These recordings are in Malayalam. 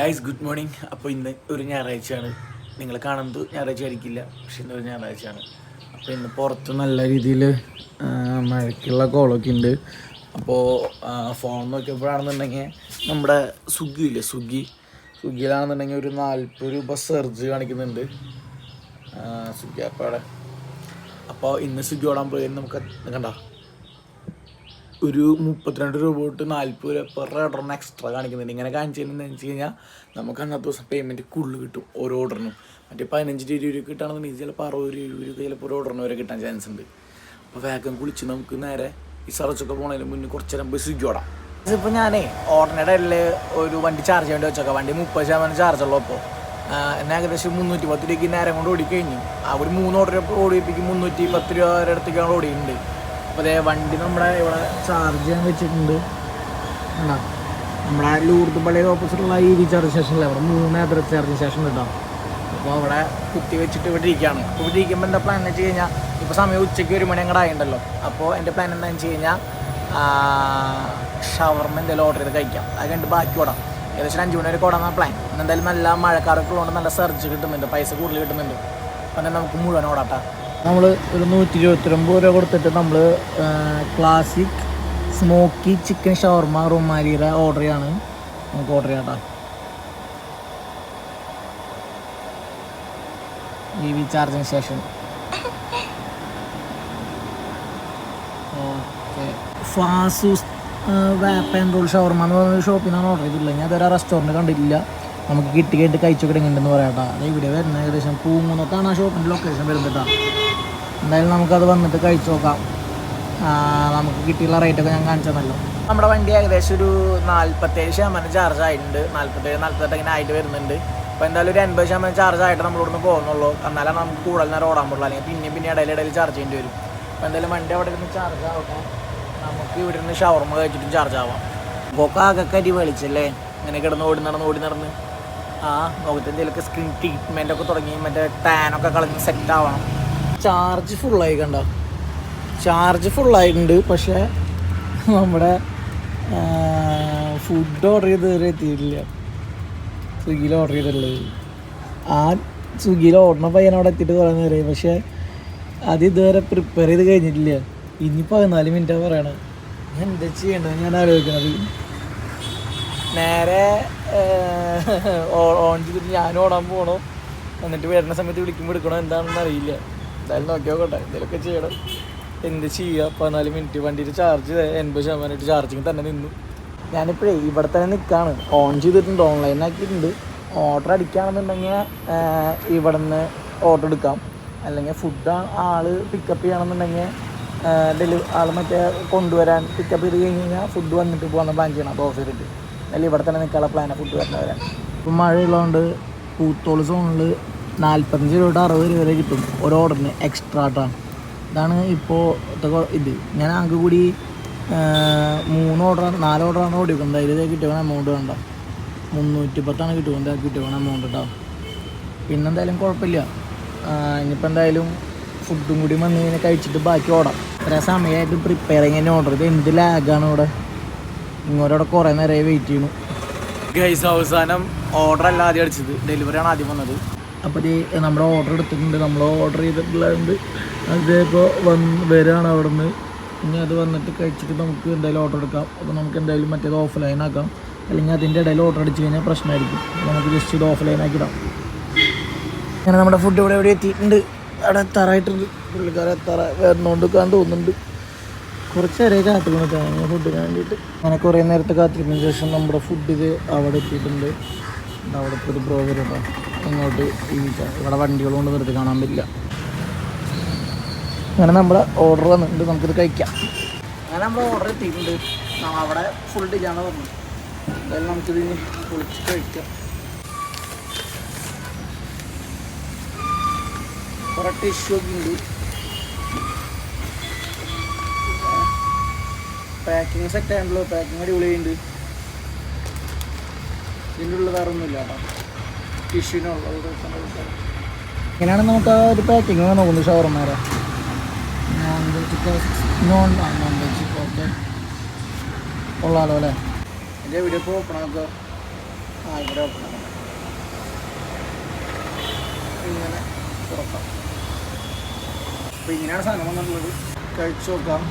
ഗൈസ് ഗുഡ് മോർണിംഗ് അപ്പോൾ ഇന്ന് ഒരു ഞായറാഴ്ചയാണ്. നിങ്ങൾ കാണുന്നത് ഞായറാഴ്ച ആയിരിക്കില്ല പക്ഷെ ഇന്ന് ഒരു ഞായറാഴ്ചയാണ്. അപ്പോൾ ഇന്ന് പുറത്ത് നല്ല രീതിയിൽ മഴയ്ക്കുള്ള കോളൊക്കെ ഉണ്ട്. അപ്പോൾ ഫോൺ നോക്കിയപ്പോഴാണെന്നുണ്ടെങ്കിൽ നമ്മുടെ സ്വിഗ്ഗി ഇല്ലേ സ്വിഗ്ഗി? സ്വിഗ്ഗിയിലാണെന്നുണ്ടെങ്കിൽ ഒരു നാൽപ്പത് രൂപ സെർജ് കാണിക്കുന്നുണ്ട്. സ്വിഗ്ഗി ആപ്പവിടെ അപ്പോൾ ഇന്ന് സ്വിഗ്ഗി ഓടാൻ പോയി നമുക്ക് കണ്ട. ഒരു മുപ്പത്തിരണ്ട് രൂപ തൊട്ട് നാൽപ്പത് രൂപ പെർ ഓർഡറിന് എക്സ്ട്രാ കാണിക്കുന്നുണ്ട്. ഇങ്ങനെ കാണിച്ചതെന്ന് വെച്ച് കഴിഞ്ഞാൽ നമുക്ക് അന്നത്തെ ദിവസം പേയ്മെന്റ് കൂടുതൽ കിട്ടും ഓരോ ഓർഡറിനും മറ്റേ പതിനഞ്ച് രൂപ രൂപ കിട്ടുകയാണെന്നുണ്ടെങ്കിൽ ചിലപ്പോൾ അറുപത് രൂപ രൂപ ചിലപ്പോൾ ഒരു ഓർഡറിന് വരെ കിട്ടാൻ ചാൻസ് ഉണ്ട്. അപ്പോൾ വേഗം കുളിച്ച് നമുക്ക് നേരെ ഈ സർച്ചൊക്കെ പോണതിന് മുന്നേ കുറച്ച് നേരം ബസ് ഓടാം. ഇതിപ്പോൾ ഞാനേ ഓർഡിനറി ഇടയിൽ ഒരു വണ്ടി ചാർജ് ചെയ്യേണ്ടി വെച്ചേക്കാം. വണ്ടി മുപ്പത് ശതമാനം ചാർജ് ഉള്ളൂ അപ്പോൾ എന്നാൽ ഏകദേശം മുന്നൂറ്റി പത്ത് രൂപയ്ക്ക് നേരം കൊണ്ട് ഓടിക്കഴിഞ്ഞു. ആ ഒരു മൂന്ന് ഓർഡർ ഓടിപ്പിക്കും. മുന്നൂറ്റി പത്ത് രൂപ ഒരിടത്തേക്കാണ് ഓടിയിട്ടുണ്ട്. അപ്പോൾ അതേ വണ്ടി നമ്മുടെ ഇവിടെ ചാർജ് ചെയ്യാൻ വെച്ചിട്ടുണ്ട്. ഉണ്ടോ നമ്മുടെ ലൂർദ് പള്ളിയുടെ ഓപ്പോസിറ്റുള്ള ഈ റീചാർജ് സ്റ്റേഷനിലെ അവിടെ മൂന്ന് അതിർ ചാർജിങ് സ്റ്റേഷൻ ഉണ്ടാവും അപ്പോൾ അവിടെ കുത്തി വെച്ചിട്ട് ഇവിടെ ഇരിക്കുകയാണ്. അപ്പോൾ ഇവിടെ ഇരിക്കുമ്പോൾ എന്റെ പ്ലാൻ എന്ന് വെച്ച് കഴിഞ്ഞാൽ ഇപ്പോൾ സമയം ഉച്ചയ്ക്ക് ഒരു മണി അങ്ങോട്ട് ആയിട്ടുണ്ടല്ലോ അപ്പോൾ എന്റെ പ്ലാൻ എന്താണെന്ന് വെച്ച് കഴിഞ്ഞാൽ ഷവർമ എന്തെങ്കിലും ഓർഡർ ചെയ്ത് കഴിക്കാം. അത് കണ്ട് ബാക്കി ഓടാം. ഏകദേശം അഞ്ച് മണി വരെ ഓടാന്നാണ് പ്ലാൻ എന്തായാലും നല്ല മഴക്കാരൊക്കെ ഉള്ളതുകൊണ്ട് നല്ല സർജ് കിട്ടുന്നുണ്ട്. പൈസ കൂടുതൽ കിട്ടുന്നുണ്ട്. അപ്പം നമുക്ക് മുഴുവൻ ഓടാട്ടാ നമ്മൾ ഒരു നൂറ്റി ഇരുപത്തിരമ്പത് രൂപ കൊടുത്തിട്ട് നമ്മൾ ക്ലാസിക് സ്മോക്കി ചിക്കൻ ഷവർമ റുമാലിയുടെ ഓർഡർ ചെയ്യാണ്. നമുക്ക് ഓർഡർ ചെയ്യാം E V charging station okay. ഫാസൂസ് wrap and roll shawarma എന്ന് പറഞ്ഞൊരു ഷോപ്പിൽ നിന്നാണ് ഓർഡർ ചെയ്തിട്ടുള്ളത്. ഞാൻ അതൊരു റെസ്റ്റോറന്റ് കണ്ടിട്ടില്ല. നമുക്ക് കിട്ടി കേട്ട് കഴിച്ചൊക്കെ എങ്ങനെയുണ്ടെന്ന് പറയാം കേട്ടോ. അത് ഇവിടെ വരുന്ന ഏകദേശം പൂങ്കുന്നത്താണ് ആ ഷോപ്പിന്റെ ലൊക്കേഷൻ വരുന്നത് കേട്ടോ. എന്തായാലും നമുക്കത് വന്നിട്ട് കഴിച്ചു നോക്കാം. നമുക്ക് കിട്ടിയുള്ള റേറ്റൊക്കെ ഞാൻ കാണിച്ചതല്ലോ നമ്മുടെ വണ്ടി ഏകദേശം ഒരു നാൽപ്പത്തേഴ് ശതമാനം ചാർജ് ആയിട്ടുണ്ട്. നാൽപ്പത്തേഴ് നാൽപ്പത്തെട്ട് ഇങ്ങനെ ആയിട്ട് വരുന്നുണ്ട്. അപ്പോൾ എന്തായാലും ഒരു എൺപത് ശതമാനം ചാർജ് ആയിട്ട് നമ്മൾ ഇവിടുന്ന് പോകുന്നുള്ളൂ. എന്നാലും നമുക്ക് കൂടുതൽ നേരം ഓടാൻ പോകുള്ളൂ അല്ലെങ്കിൽ പിന്നെയും പിന്നെ ഇടയിൽ ഇടയിൽ ചാർജ് ചെയ്യേണ്ടി വരും. അപ്പോൾ എന്തായാലും വണ്ടി അവിടെ ഇരുന്ന് ചാർജ് ആവട്ടെ. നമുക്ക് ഇവിടെ നിന്ന് ഷവർമ കഴിച്ചിട്ടും ചാർജ് ആവാം. ആകെ കരി വെളിച്ചല്ലേ ഇങ്ങനെ കിടന്ന് ഓടി നടന്ന് ഓടി നടന്ന്. ആ മുഖത്ത് എന്തെങ്കിലുമൊക്കെ സ്കിൻ ട്രീറ്റ്മെന്റ് ഒക്കെ തുടങ്ങി മറ്റേ ടാനൊക്കെ കളഞ്ഞ് സെറ്റ് ആവണം. ചാർജ് ഫുള്ളായി കണ്ട. ചാർജ് ഫുള്ളായിട്ടുണ്ട് പക്ഷേ നമ്മുടെ ഫുഡ് ഓർഡർ ചെയ്ത് വരെ എത്തിയിട്ടില്ല. സ്വിഗ്ഗിയിൽ ഓർഡർ ചെയ്തിട്ടുള്ളത്. ആ സ്വിഗ്ഗിയിൽ ഓർഡർ പയ്യൻ അവിടെ എത്തിയിട്ട് പറയുന്ന വരെ പക്ഷേ അത് ഇതുവരെ പ്രിപ്പയർ ചെയ്ത് കഴിഞ്ഞിട്ടില്ല. ഇനി പതിനാല് മിനിറ്റാണ് പറയണത്. ഞാൻ എന്താ ചെയ്യേണ്ടത് ഞാൻ ആലോചിക്കണത്. നേരെ ഓൺ ചെയ്തിട്ട് ഞാനും ഓടാൻ പോകണോ എന്നിട്ട് വരുന്ന സമയത്ത് വിളിക്കുമ്പോൾ എടുക്കണോ എന്താണെന്ന് അറിയില്ല. എന്തായാലും നോക്കി നോക്കട്ടെ എന്തെങ്കിലുമൊക്കെ ചെയ്യണം. എന്ത് ചെയ്യുക പതിനാല് മിനിറ്റ് വണ്ടിയിൽ ചാർജ് എൺപത് ശതമാനമായിട്ട് ചാർജിങ് തന്നെ നിന്നു. ഞാനിപ്പോഴേ ഇവിടെ തന്നെ നിൽക്കുകയാണ് ഓൺ ചെയ്തിട്ടുണ്ട് ഓൺലൈൻ ആക്കിയിട്ടുണ്ട്. ഓർഡർ അടിക്കുകയാണെന്നുണ്ടെങ്കിൽ ഇവിടെ നിന്ന് ഓർഡർ എടുക്കാം. അല്ലെങ്കിൽ ഫുഡ് ആൾ പിക്കപ്പ് ചെയ്യണമെന്നുണ്ടെങ്കിൽ ഡെലിവറി ആൾ മറ്റേ കൊണ്ടുവരാൻ പിക്കപ്പ് ചെയ്ത് കഴിഞ്ഞ് കഴിഞ്ഞാൽ ഫുഡ് വന്നിട്ട് പോകുന്ന പ്ലാൻ ചെയ്യണം. അപ്പോൾ ഓഫ് ചെയ്തിട്ട് അല്ലെങ്കിൽ ഇവിടെ തന്നെ നിൽക്കാനുള്ള പ്ലാനാണ് ഫുഡ് വരുന്നവരാണ് ഇപ്പം മഴയുള്ളതുകൊണ്ട് പൂത്തോൾ സോണിൽ നാൽപ്പത്തഞ്ച് രൂപ തൊട്ട് അറുപത് രൂപ വരെ കിട്ടും ഒരു ഓർഡറിന് എക്സ്ട്രാ ആട്ടാണ് ഇതാണ് ഇപ്പോൾ ഇത്. ഞാൻ ആകെ കൂടി മൂന്ന് ഓർഡറാണ് നാല് ഓർഡറാണ് ഓടിക്കുന്നത് അതിൽ കിട്ടിയ എമൗണ്ട് വേണ്ട. മുന്നൂറ്റി പത്താണ് കിട്ടുന്നത് കിട്ടിയ എമൗണ്ട് കേട്ടോ പിന്നെന്തായാലും കുഴപ്പമില്ല. ഇനിയിപ്പോൾ എന്തായാലും ഫുഡും കൂടി വന്ന് കഴിച്ചിട്ട് ബാക്കി ഓടാം ഇത്ര സമയമായിട്ട് പ്രിപ്പയറിങ് തന്നെ ഓർഡർ ചെയ്ത് എന്ത് ലാഗാണ് ഇവിടെ? ഇങ്ങോട്ടവിടെ കുറേ നേരമായി വെയിറ്റ് ചെയ്യുന്നു. ഗൈസ് അവസാനം ഓർഡർ അല്ല ആദ്യം അടിച്ചത്. ഡെലിവറിയാണ് ആദ്യം വന്നത്. അപ്പോൾ ഈ നമ്മുടെ ഓർഡർ എടുത്തിട്ടുണ്ട്. നമ്മൾ ഓർഡർ ചെയ്തിട്ടുള്ളതുകൊണ്ട് അതിപ്പോൾ വന്ന് വരികയാണ് അവിടെ നിന്ന് ഇനി അത് വന്നിട്ട് കഴിച്ചിട്ട് നമുക്ക് എന്തായാലും ഓർഡർ എടുക്കാം. അപ്പോൾ നമുക്ക് എന്തായാലും മറ്റേത് ഓഫ്ലൈൻ ആക്കാം. അല്ലെങ്കിൽ അതിന്റെ ഇടയിൽ ഓർഡർ അടിച്ച് കഴിഞ്ഞാൽ പ്രശ്നമായിരിക്കും. നമുക്ക് ജസ്റ്റ് ഇത് ഓഫ്ലൈൻ ആക്കിടാം അങ്ങനെ നമ്മുടെ ഫുഡ് ഇവിടെ എവിടെ എത്തിയിട്ടുണ്ട്. അവിടെ എത്താറായിട്ടുണ്ട്. പുള്ളിക്കാരെ എത്താറ വരുന്നോണ്ട് കാണാൻ തോന്നുന്നുണ്ട്. കുറച്ച് നേരം കാത്തുകൊണ്ടിട്ടാണ് ഫുഡിന് വേണ്ടിയിട്ട്. അങ്ങനെ കുറേ നേരത്തെ കാത്തിരിക്കുന്ന ശേഷം നമ്മുടെ ഫുഡ് ഇത് അവിടെ എത്തിയിട്ടുണ്ട്. അവിടെ ഇപ്പോൾ ഒരു ബ്രോ വരും ഇങ്ങോട്ട് ച- ഇവിടെ വണ്ടികൾ കൊണ്ട് വെറുതെ കാണാൻ പറ്റില്ല. അങ്ങനെ നമ്മുടെ ഓർഡർ വന്നിട്ടുണ്ട്. നമുക്കിത് കഴിക്കാം. അങ്ങനെ നമ്മുടെ ഓർഡർ എത്തിയിട്ടുണ്ട്. അവിടെ ഫുൾ ഡിജാണ് പറഞ്ഞു എന്തായാലും നമുക്കിത് ഇനി പൊളിച്ച് കഴിക്കാം. കുറേ ടിഷ്യൂ ഒക്കെ ഉണ്ട്. പാക്കിങ് സെറ്റ് ആണല്ലോ പാക്കിങ് അടിപൊളിയുണ്ട് ഇതിന്റെ ഉള്ളിൽ വേറെ ഒന്നുമില്ല കേട്ടോ. ടിഷ്യൂനുള്ള ഇങ്ങനെയാണ് നമുക്ക് ആ ഒരു പാക്കിങ് നോക്കുന്നത് ഷവർമാരെ non veg non non veg okay കൊള്ളാലോ അല്ലേ? എന്റെ വീഡിയോ ഇപ്പോൾ ഓപ്പൺ ആക്കുക. ആ ഇവിടെ ഓപ്പൺ ആക്കാം. ഇങ്ങനെ തുറക്കാം. അപ്പോൾ ഇങ്ങനെയാണ് സാധനം വന്നിട്ടുള്ളത്. കഴിച്ചു നോക്കാം.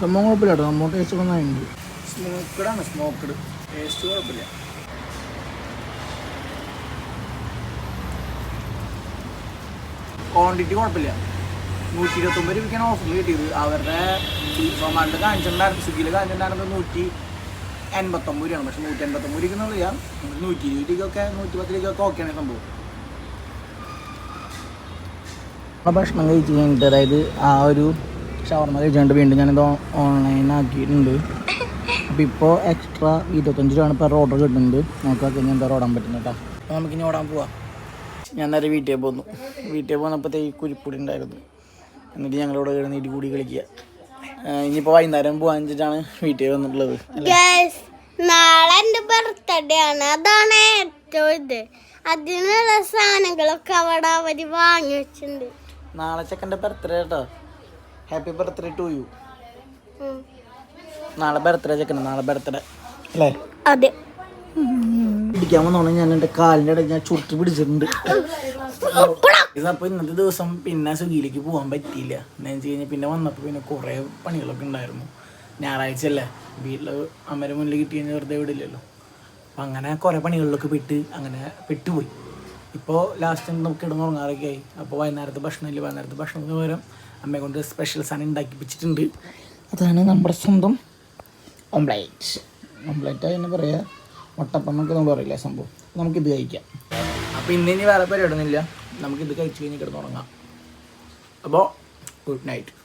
സംഭവം കുഴപ്പമില്ല കേട്ടോ നമ്മൾ ടേസ്റ്റ് നന്നായിട്ടുണ്ട്. സ്മോക്കഡ് ആണ് സ്മോക്കഡ് ടേസ്റ്റ് കുഴപ്പമില്ല. ക്വാണ്ടിറ്റി കുഴപ്പമില്ല. നൂറ്റി ഇരുപത്തൊമ്പത് രൂപയ്ക്കാണ് ഓഫറിൽ കിട്ടിയത്. അവരുടെ സൊമാറ്റോ കാണിച്ചിട്ടുണ്ടായിരുന്നു സ്വിഗ്ഗിയിൽ കാണിച്ചിട്ടുണ്ടായിരുന്നത് നൂറ്റി എൺപത്തൊമ്പത് രൂപയാണ്. പക്ഷെ നൂറ്റി എൺപത്തൊമ്പത് രൂപയ്ക്ക് എന്നുള്ളത് നമുക്ക് നൂറ്റി ഇരുപതിലേക്കൊക്കെ നൂറ്റി പത്തിലേക്കൊക്കെ ഓക്കെയാണ് സംഭവം. ഭക്ഷണം കഴിച്ച് കഴിഞ്ഞിട്ട് അതായത് ആ ഒരു ഷവർമ കഴിച്ചുകൊണ്ട് വീണ്ടും ഞാനിത് ഓൺലൈൻ ആക്കിയിട്ടുണ്ട്. അപ്പോൾ ഇപ്പോൾ എക്സ്ട്രാ ഇരുപത്തഞ്ച് രൂപയാണ് പെർ ഓർഡർ കിട്ടുന്നുണ്ട് നമുക്ക് കഴിഞ്ഞാൽ എന്താ ഓടാൻ പറ്റുന്നത് കേട്ടോ അപ്പോൾ നമുക്കിനി ഓടാൻ പോവാം. ഞാൻ നേരെ വീട്ടിൽ പോന്നു. വീട്ടിൽ പോന്നപ്പോഴത്തേക്ക് കുരിപ്പുടി ഉണ്ടായിരുന്നു. എന്നിട്ട് ഞങ്ങളോട് കിടന്ന് ഇടികൂടി കളിക്കുക. ആ, ഇനിയിപ്പോൾ വൈകുന്നേരം പോകാൻ വെച്ചിട്ടാണ് വീട്ടിൽ വന്നിട്ടുള്ളത് നാളെ എന്റെ ബർത്ത്ഡേ ആണ് അതാണ് ഏറ്റവും ഇത് അതിനുള്ള സാധനങ്ങളൊക്കെ അവിടെ അവർ വാങ്ങി വെച്ചിട്ടുണ്ട് നാളെ ചെക്കന്റെ ബർത്ത്ഡേ കേട്ടോ ഹാപ്പി ബർത്ത്ഡേ ടു യു നാളെ ബർത്ത്ഡേ ചെക്കൻ നാളെ ബർത്ത്ഡേ അല്ലേ അതെ പിടിക്കാൻ വന്നോണ്ട് ഞാൻ എന്റെ കാലിന്റെ ഇടയിൽ ഞാൻ ചുരുട്ടി പിടിച്ചിട്ടുണ്ട് ഇതപ്പോൾ ഇന്നത്തെ ദിവസം പിന്നെ സ്വിഗ്ഗിയിലേക്ക് പോകാൻ പറ്റിയില്ല. എന്താണെന്ന് വെച്ച് കഴിഞ്ഞാൽ പിന്നെ വന്നപ്പോൾ പിന്നെ കുറേ പണികളൊക്കെ ഉണ്ടായിരുന്നു. ഞായറാഴ്ച അല്ലേ? വീട്ടിൽ അമ്മരെ മുന്നിൽ കിട്ടി കഴിഞ്ഞാൽ വെറുതെ വിടില്ലല്ലോ. അപ്പം അങ്ങനെ കുറേ പണികളിലൊക്കെ പെട്ട് അങ്ങനെ പെട്ടുപോയി. ഇപ്പോൾ ലാസ്റ്റ് നമുക്ക് കിടന്നുറങ്ങാറൊക്കെ ആയി. അപ്പോൾ വൈകുന്നേരത്തെ ഭക്ഷണം ഇല്ല വൈകുന്നേരത്തെ ഭക്ഷണത്തിന് പകരം അമ്മയെ കൊണ്ട് സ്പെഷ്യൽ സാധനം ഉണ്ടാക്കിപ്പിച്ചിട്ടുണ്ട് അതാണ് നമ്മുടെ സ്വന്തം ഓംപ്ലേറ്റ് ഓംപ്ലേറ്റ് എന്ന് പറയാ മുട്ടപ്പം എന്നൊക്കെ നമ്മൾ പറയില്ല സംഭവം. നമുക്കിത് കഴിക്കാം. അപ്പോൾ ഇനി വേറെ പരിപാടിയൊന്നുമില്ല. നമുക്കിത് കഴിച്ച് കഴിഞ്ഞ് കിടന്നുറങ്ങാം. അപ്പോൾ ഗുഡ് നൈറ്റ്.